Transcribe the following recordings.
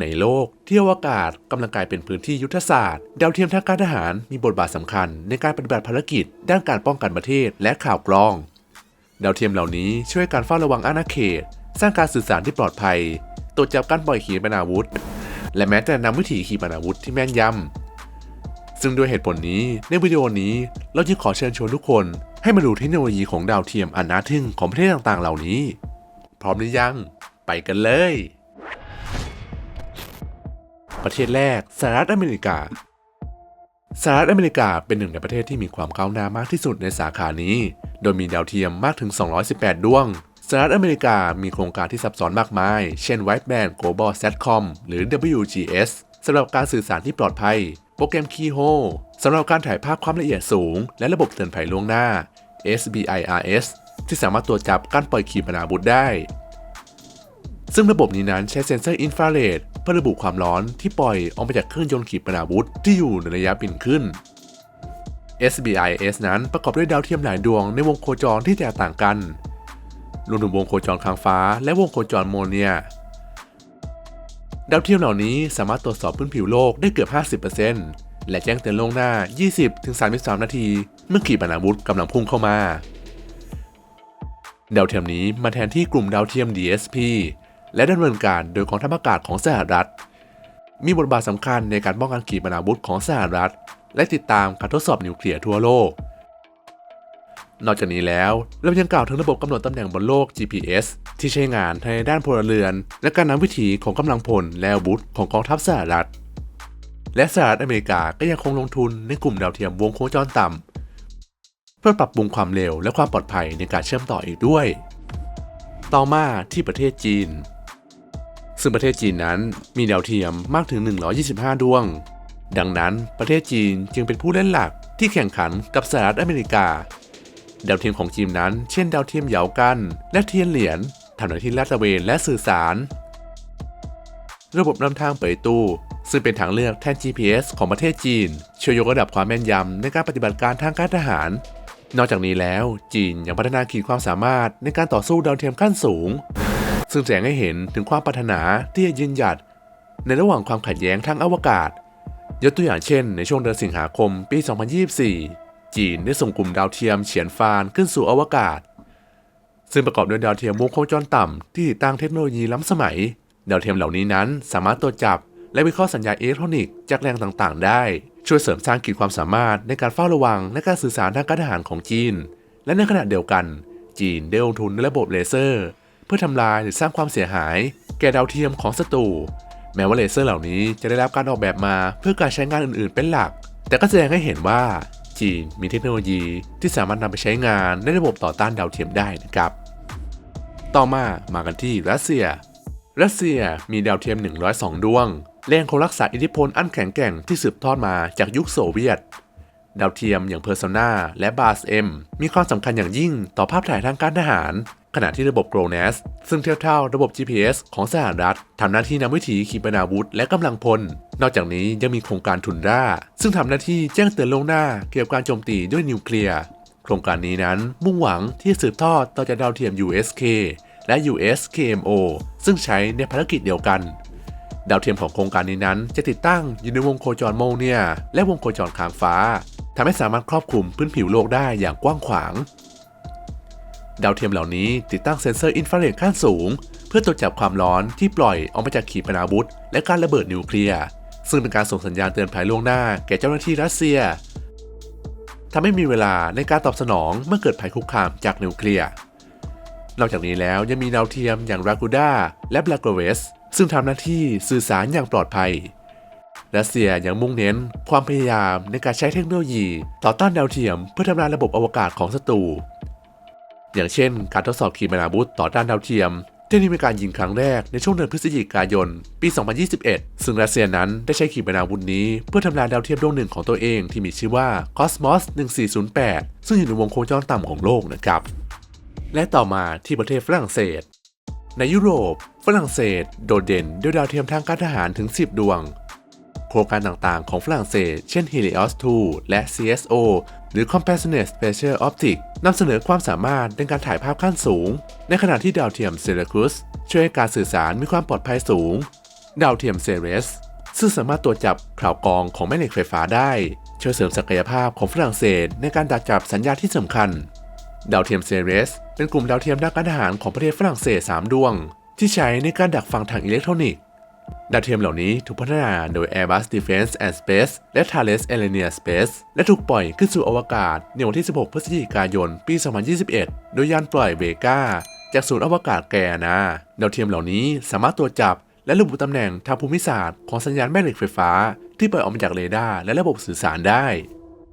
ในโลกที่อวกาศกำลังกลายเป็นพื้นที่ยุทธศาสตร์ ดาวเทียมทางการทหารมีบทบาทสำคัญในการปฏิบัติภารกิจ ด้านการป้องกันประเทศและข่าวกรอง ดาวเทียมเหล่านี้ช่วยการเฝ้าระวังอาณาเขต สร้างการสื่อสารที่ปลอดภัย ตรวจจับการปล่อยขีปนาวุธ และแม้แต่นำวิถีขีปนาวุธที่แม่นยำซึ่งด้วยเหตุผลนี้ในวิดีโอนี้เราจึงขอเชิญชวนทุกคน ให้มาดูเทคโนโลยีของดาวเทียมอันน่าทึ่งของประเทศต่างๆ เหล่านี้ พร้อมหรือยัง ไปกันเลย ประเทศแรกสหรัฐอเมริกาสหรัฐอเมริกาเป็นหนึ่งในประเทศที่มีความก้าวหน้ามากที่สุดในสาขานี้ โดยมีดาวเทียมมากถึง 218 ดวงสหรัฐอเมริกามีโครงการที่ซับซ้อนมากมาย เช่น Wideband Global Satcom หรือ WGS สำหรับการสื่อสารที่ปลอดภัย โปรแกรม Keyhole สำหรับการถ่ายภาพความละเอียดสูง และระบบเตือนภัยล่วงหน้า SBIRS ที่สามารถตรวจจับการปล่อยขีปนาวุธได้ ซึ่งระบบนี้นั้นใช้เซ็นเซอร์อินฟราเรด เพื่อระบุความร้อนที่ปล่อยออกมาจากเครื่องยนต์ขีปนาวุธที่อยู่ในระยะบินขึ้น SBIS นั้นประกอบด้วยดาวเทียมหลายดวงในวงโคจรที่แตกต่างกัน รวมถึงวงโคจรค้างฟ้า และวงโคจรโมเนีย ดาวเทียมเหล่านี้สามารถตรวจสอบพื้นผิวโลกได้เกือบ 50%และแจ้งเตือนล่วงหน้า 20-33 นาที เมื่อขีปนาวุธกำลังพุ่งเข้ามา ดาวเทียมนี้มาแทนที่กลุ่มดาวเทียม DSP และดำเนินการโดยกองทัพอากาศของสหรัฐ มีบทบาทสำคัญในการป้องกันขีปนาวุธของสหรัฐ และติดตามการทดสอบนิวเคลียร์ทั่วโลก นอกจากนี้แล้วเรายังกล่าวถึงระบบกำหนดตำแหน่งบนโลก GPS ที่ใช้งานในด้านพลเรือน และการนำวิถีของกำลังพลและอาวุธของกองทัพสหรัฐ และสหรัฐอเมริกาก็ยังคงลงทุนในกลุ่มดาวเทียมวงโคจรต่ำเพื่อปรับปรุงความเร็วและความปลอดภัยในการเชื่อมต่ออีกด้วย ต่อมาที่ประเทศจีน ซึ่งประเทศจีนนั้นมีดาวเทียมมากถึง 125 ดวง ดังนั้นประเทศจีนจึงเป็นผู้เล่นหลักที่แข่งขันกับสหรัฐอเมริกา ดาวเทียมของจีนนั้น เช่น ดาวเทียมเหยากัน และเทียนเหรียญทำหน้าที่ลาดตระเวนและสื่อสาร ระบบนำทางเป่ยตู้ ซึ่งเป็นทางเลือกแทน GPS ของประเทศจีน ช่วยยกระดับความแม่นยำในการปฏิบัติการทางการทหาร นอกจากนี้แล้วจีนยังพัฒนาขีดความสามารถในการต่อสู้ดาวเทียมขั้นสูง ซึ่งแสดงให้เห็นถึงความปรารถนาที่จะยืนหยัด ในระหว่างความขัดแย้งทางอวกาศ ยกตัวอย่างเช่น ในช่วงเดือนสิงหาคมปี 2024 จีนได้ส่งกลุ่มดาวเทียมเฉียนฟานขึ้นสู่อวกาศ ซึ่งประกอบด้วยดาวเทียมวงโคจรต่ำที่ติดตั้งเทคโนโลยีล้ำสมัย ดาวเทียมเหล่านี้นั้นสามารถตรวจจับ และวิเคราะห์สัญญาณอิเล็กทรอนิกส์จากแหล่งต่างๆ ได้ ช่วยเสริมสร้างขีดความสามารถในการเฝ้าระวังและการสื่อสารทางการทหารของจีน และในขณะเดียวกันจีนได้ลงทุนในระบบเลเซอร์ เพื่อทำลายหรือสร้างความเสียหาย แก่ดาวเทียมของศัตรูแม้ว่าเลเซอร์เหล่านี้จะได้รับการออกแบบมาเพื่อการใช้งานอื่นๆ เป็นหลัก แต่ก็แสดงให้เห็นว่าจีนมีเทคโนโลยีที่สามารถนำไปใช้งานในระบบต่อต้านดาวเทียมได้นะครับ ต่อมามากันที่รัสเซีย รัสเซียมีดาวเทียม 102 ดวงและยังคงรักษาอิทธิพลอันแข็งแกร่งที่สืบทอดมาจากยุคโซเวียต ดาวเทียมอย่างเพอร์ o นาและบาสเอ็มมีความสำคัญอย่างยิ่งต่อภาพถ่ายทางการทหาร ขณะที่ระบบ GLONASS ซึ่งเทียบเท่าระบบ GPS ของสหรัฐทำหน้าที่นำวิถีขีปนาวุธและกำลังพล นอกจากนี้ยังมีโครงการทุนร่า ซึ่งทำหน้าที่แจ้งเตือนล่วงหน้าเกี่ยวกับการโจมตีด้วยนิวเคลียร์โครงการนี้นั้นมุ่งหวังที่จะสืบทอดต่อจากดาวเทียม USK และ USKMO ซึ่งใช้ในภารกิจเดียวกัน ดาวเทียมของโครงการนี้นั้นจะติดตั้งอยู่ในวงโคจรโมเนียและวงโคจรค้างฟ้าทำให้สามารถครอบคลุมพื้นผิวโลกได้อย่างกว้างขวาง ดาวเทียมเหล่านี้ติดตั้งเซ็นเซอร์อินฟราเรดขั้นสูง เพื่อตรวจจับความร้อนที่ปล่อยออกมาจากขีปนาวุธ และการระเบิดนิวเคลียร์ซึ่งเป็นการส่งสัญญาณเตือนภัยล่วงหน้าแก่เจ้าหน้าที่รัสเซียทำให้มีเวลาในการตอบสนองเมื่อเกิดภัยคุกคามจากนิวเคลียร์นอกจากนี้แล้วยังมีดาวเทียมอย่างรากูด้าและบลากเวสซึ่งทำหน้าที่สื่อสารอย่างปลอดภัยรัสเซียยังมุ่งเน้น ความพยายามในการใช้เทคโนโลยี ต่อต้านดาวเทียมเพื่อทำลายระบบอวกาศของศัตรู อย่างเช่น การทดสอบขีปนาวุธต่อต้านดาวเทียมที่ได้มีการยิงครั้งแรกในช่วงเดือนพฤศจิกายน ปี 2021 ซึ่งรัสเซียนั้นได้ใช้ขีปนาวุธนี้เพื่อทำลายดาวเทียมดวงหนึ่งของตัวเองที่มีชื่อว่า Cosmos 1408 ซึ่งอยู่ในวงโคจรต่ำของโลกนะครับ และต่อมาที่ประเทศฝรั่งเศส ในยุโรป ฝรั่งเศส โดดเด่นด้วยดาวเทียมทางการทหารถึง 10 ดวง ครงการต่างๆ ของฝรั่งเศส เช่น Helios 2 และ CSO หรือ Compassionate Special Optics นำเสนอความสามารถในการถ่ายภาพขั้นสูง ในขณะที่ดาวเทียม Syracus ช่วยให้การสื่อสารมีความปลอดภัยสูง ดาวเทียมเซเรสซึ่งสามารถตรวจจับข่าวกรองของแม่เหล็กไฟฟ้าได้ ช่วยเสริมศักยภาพของฝรั่งเศส ในการดักจับสัญญาณที่สำคัญ ดาวเทียมเซเรสเป็นกลุ่มดาวเทียมด้านการทหารของประเทศฝรั่งเศส 3 ดวง ที่ใช้ในการดักฟังทางอิเล็กทรอนิกส์ ดาวเทียมเหล่านี้ถูกพัฒนาโดย Airbus Defence and Space และ Thales Alenia Space และถูกปล่อยขึ้นสู่อวกาศในวันที่ 16 พฤศจิกายน ปี 2021 โดยยานปล่อยเวกาจากศูนย์อวกาศแกนาดาวเทียมเหล่านี้สามารถตรวจจับ และระบุตำแหน่งทางภูมิศาสตร์ของสัญญาณแม่เหล็กไฟฟ้า ที่ปล่อยออกมาจากเรดาร์และระบบสื่อสารได้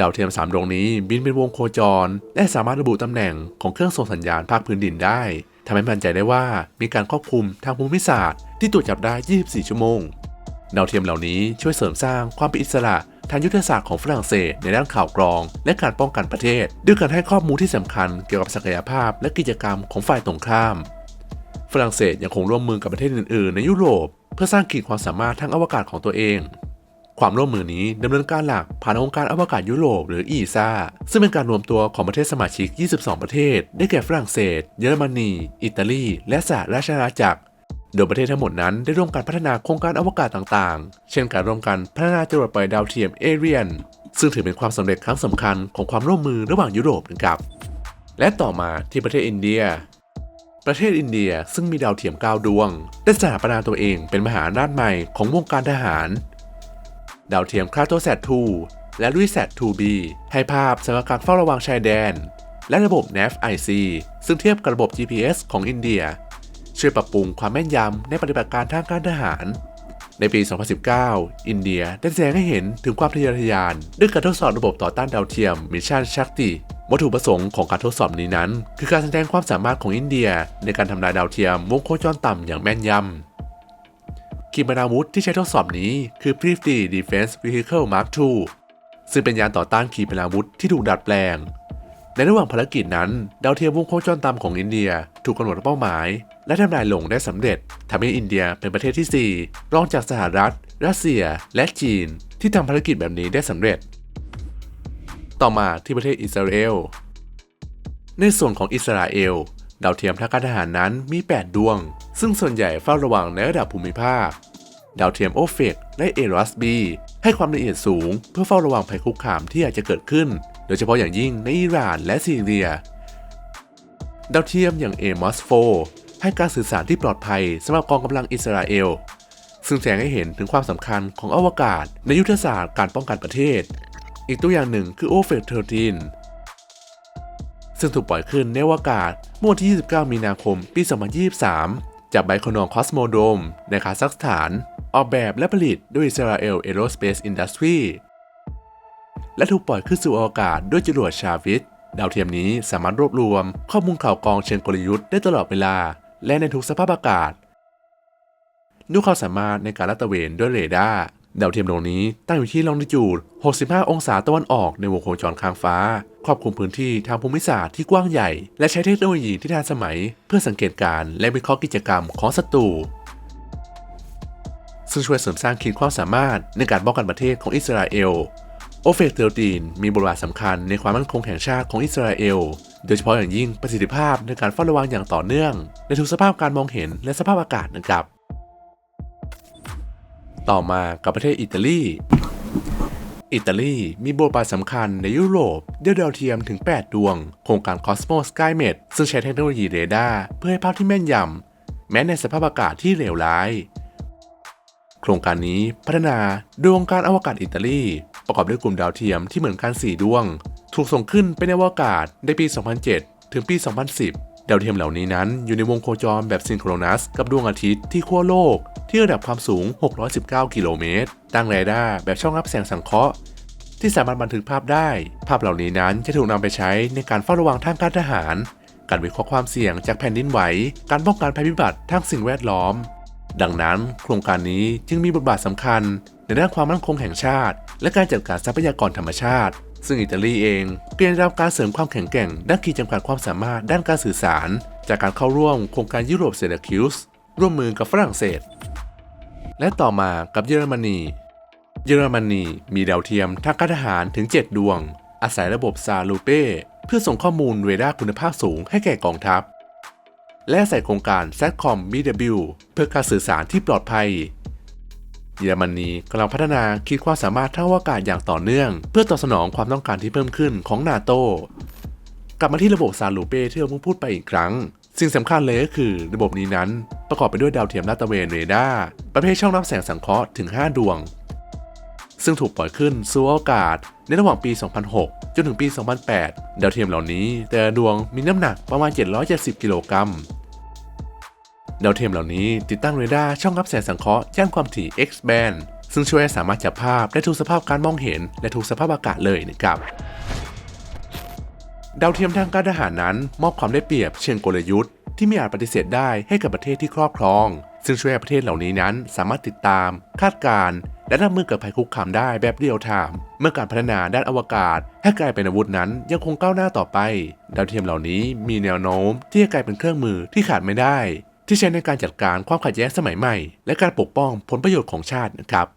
ดาวเทียม 3 ดวงนี้บินเป็นวงโคจร และสามารถระบุตำแหน่งของเครื่องส่งสัญญาณภาคพื้นดินได้ทำให้มั่นใจได้ว่ามีการควบคุมทางภูมิศาสตร์ ที่ตรวจจับได้ 24 ชั่วโมง ดาวเทียมเหล่านี้ช่วยเสริมสร้างความเป็นอิสระทางยุทธศาสตร์ของฝรั่งเศสในด้านข่าวกรอง และการป้องกันประเทศ ด้วยการให้ข้อมูลที่สำคัญเกี่ยวกับศักยภาพและกิจกรรมของฝ่ายตรงข้าม ฝรั่งเศสยังคงร่วมมือกับประเทศอื่น ๆ ในยุโรป เพื่อสร้างขีดความสามารถทางอวกาศของตัวเอง ความร่วมมือนี้ดำเนินการหลักผ่านองค์การอวกาศยุโรปหรือ ESA ซึ่งเป็นการรวมตัวของประเทศสมาชิก 22 ประเทศ ได้แก่ฝรั่งเศส เยอรมนี อิตาลี และสหราชอาณาจักร โดยประเทศทั้งหมดนั้นได้ร่วมกันพัฒนาโครงการอวกาศต่างๆ เช่นการร่วมกันพัฒนาจรวดปล่อยดาวเทียมเอเรียน ซึ่งถือเป็นความสำเร็จครั้งสำคัญของความร่วมมือระหว่างยุโรปนะครับและต่อมาที่ประเทศอินเดีย ประเทศอินเดียซึ่งมีดาวเทียม9ดวง ได้สถาปนาตัวเองเป็นมหาอำนาจใหม่ของวงการทหาร ดาวเทียมคราโตแซด2และลุยแซด 2B ให้ภาพสำหรับการเฝ้าระวังชายแดน และระบบ NAV-IC ซึ่งเทียบกับระบบ GPS ของอินเดีย ช่วยปรับปรุงความแม่นยำในปฏิบัติการทางการทหาร ในปี 2019 อินเดียได้แสดงให้เห็นถึงความทะเยอทะยานด้วยการทดสอบระบบต่อต้านดาวเทียมมิชชั่นชักติวัตถุประสงค์ของการทดสอบนี้นั้น คือการแสดงความสามารถของอินเดียในการทำลายดาวเทียมวงโคจรต่ำอย่างแม่นยำ ขีปนาวุธที่ใช้ทดสอบนี้คือ p r i f t y Defense Vehicle Mark II ซึ่งเป็นยานต่อต้านขีปนาวุธที่ถูกดัดแปลง ในระหว่างภารกิจนั้น ดาวเทียมวงโคจรต่ำของอินเดียถูกกำหนดเป้าหมาย และทำลายลงได้สำเร็จทำให้อินเดียเป็นประเทศที่ 4 รองจากสหรัฐ รัสเซีย และจีน ที่ทำภารกิจแบบนี้ได้สำเร็จ ต่อมาที่ประเทศอิสราเอล ในส่วนของอิสราเอลดาวเทียมทางการทหารนั้นมี 8 ดวง ซึ่งส่วนใหญ่เฝ้าระวังในระดับภูมิภาค ดาวเทียมโอเฟกและเอรัสบีให้ความละเอียดสูง เพื่อเฝ้าระวังภัยคุกคามที่อาจจะเกิดขึ้น โดยเฉพาะอย่างยิ่งในอิหร่านและซีเรีย ดาวเทียมอย่างเอมอสโฟให้การสื่อสารที่ปลอดภัยสำหรับกองกำลังอิสราเอล ซึ่งแสดงให้เห็นถึงความสำคัญของอวกาศ ในยุทธศาสตร์การป้องกันประเทศ อีกตัวอย่างหนึ่งคือโอเฟกเทอร์ทีนซึ่งถูกปล่อยขึ้นในอวกาศเมื่อวันที่ 29 มีนาคม ปี 2023 จากไบคอนอร์คอสโมโดม ในคาซัคสถาน ออกแบบและผลิตด้วยอิสราเอลเอโรสเปซอินดัสทรีและถูกปล่อยขึ้นสู่อวกาศด้วยจรวดชาวิตดาวเทียมนี้สามารถรวบรวม ข้อมูลข่าวกรองเชิงกลยุทธ์ได้ตลอดเวลา และในทุกสภาพอากาศด้วยความสามารถในการลาดตระเวนด้วยเรดาร์ดาวเทียมดวงนี้ตั้งอยู่ที่ลองดิจูด 65 องศาตะวันออกในวงโคจรค้างฟ้า ครอบคลุมพื้นที่ทางภูมิศาสตร์ที่กว้างใหญ่ และใช้เทคโนโลยีที่ทันสมัย เพื่อสังเกตการณ์และวิเคราะห์กิจกรรมของศัตรู ซึ่งช่วยเสริมสร้างขีดความสามารถในการป้องกันประเทศของอิสราเอลโอเฟกเตอร์ตีนมีบทบาทสำคัญในความมั่นคงแห่งชาติของอิสราเอล โดยเฉพาะอย่างยิ่งประสิทธิภาพในการเฝ้าระวังอย่างต่อเนื่อง ในทุกสภาพการมองเห็นและสภาพอากาศนะครับ ต่อมากับประเทศอิตาลี อิตาลีมีบทบาทสำคัญในยุโรปด้วยดาวเทียมถึง 8 ดวง โครงการ Cosmos Skymet ซึ่งใช้เทคโนโลยีเรดาร์เพื่อให้ภาพที่แม่นยำแม้ในสภาพอากาศที่เลวร้าย ครงการนี้พัฒนาโดยองค์การอวกาศอิตาลี ประกอบด้วยกลุ่มดาวเทียมที่เหมือนกัน 4 ดวง ถูกส่งขึ้นไปในอวกาศในปี 2007 ถึงปี 2010 ดาวเทียมเหล่านี้นั้นอยู่ในวงโคจรแบบซิงโครนัส กับดวงอาทิตย์ที่ขั้วโลก ที่ระดับความสูง 619 กิโลเมตร ตั้งเรดาร์แบบช่องรับแสงสังเคราะห์ที่สามารถบันทึกภาพได้ ภาพเหล่านี้นั้นจะถูกนำไปใช้ในการเฝ้าระวังทางการทหาร การวิเคราะห์ความเสี่ยงจากแผ่นดินไหว การป้องกันภัยพิบัติทางสิ่งแวดล้อม ดังนั้นโครงการนี้จึงมีบทบาทสำคัญในด้านความมั่นคงแห่งชาติ และการจัดการทรัพยากรธรรมชาติ ซึ่งอิตาลีเองเปลี่ยนรับการเสริมความแข็งแกร่ง ด้านขีดจำกัดความสามารถด้านการสื่อสาร จากการเข้าร่วมโครงการยุโรปเซเลคิวส์ร่วมมือกับฝรั่งเศส และต่อมากับเยอรมนี เยอรมนีมีดาวเทียมทางการทหารถึง 7 ดวง อาศัยระบบซาลูเป้เพื่อส่งข้อมูลเรดาร์คุณภาพสูงให้แก่กองทัพ และใส่โครงการ SATCOM BW เพื่อการสื่อสารที่ปลอดภัย เยอรมนีกำลังพัฒนาขีดความสามารถทางอวกาศอย่างต่อเนื่อง เพื่อตอบสนองความต้องการที่เพิ่มขึ้นของนาโตกลับมาที่ระบบซาลูเป้ที่เราเพิ่งพูดไปอีกครั้ง สิ่งสำคัญเลยก็คือระบบนี้นั้นประกอบไปด้วยดาวเทียมลาดตระเวนเรดาร์ประเภทช่องรับแสงสังเคราะห์ถึง 5 ดวง ซึ่งถูกปล่อยขึ้นสู่อวกาศในระหว่างปี 2006 จนถึงปี 2008 ดาวเทียมเหล่านี้ แต่ละดวงมีน้ำหนักประมาณ 770 กิโลกรัม ดาวเทียมเหล่านี้ติดตั้งเรดาร์ช่องรับแสงสังเคราะห์ย่านความถี่ X band ซึ่งช่วยให้สามารถจับภาพได้ทุกสภาพการมองเห็น และทุกสภาพอากาศเลยนะครับดาวเทียมทางการทหารนั้น มอบความได้เปรียบเชิงกลยุทธ์ที่ไม่อาจปฏิเสธได้ให้กับประเทศที่ครอบครอง ซึ่งช่วยให้ประเทศเหล่านี้นั้น สามารถติดตาม คาดการณ์และรับมือกับภัยคุกคามได้แบบเรียลไทม์เมื่อการพัฒนาด้านอวกาศ ให้กลายเป็นอาวุธนั้นยังคงก้าวหน้าต่อไป ดาวเทียมเหล่านี้มีแนวโน้มที่จะกลายเป็นเครื่องมือที่ขาดไม่ได้ ที่ใช้ในการจัดการความขัดแย้งสมัยใหม่ และการปกป้องผลประโยชน์ของชาตินะครับ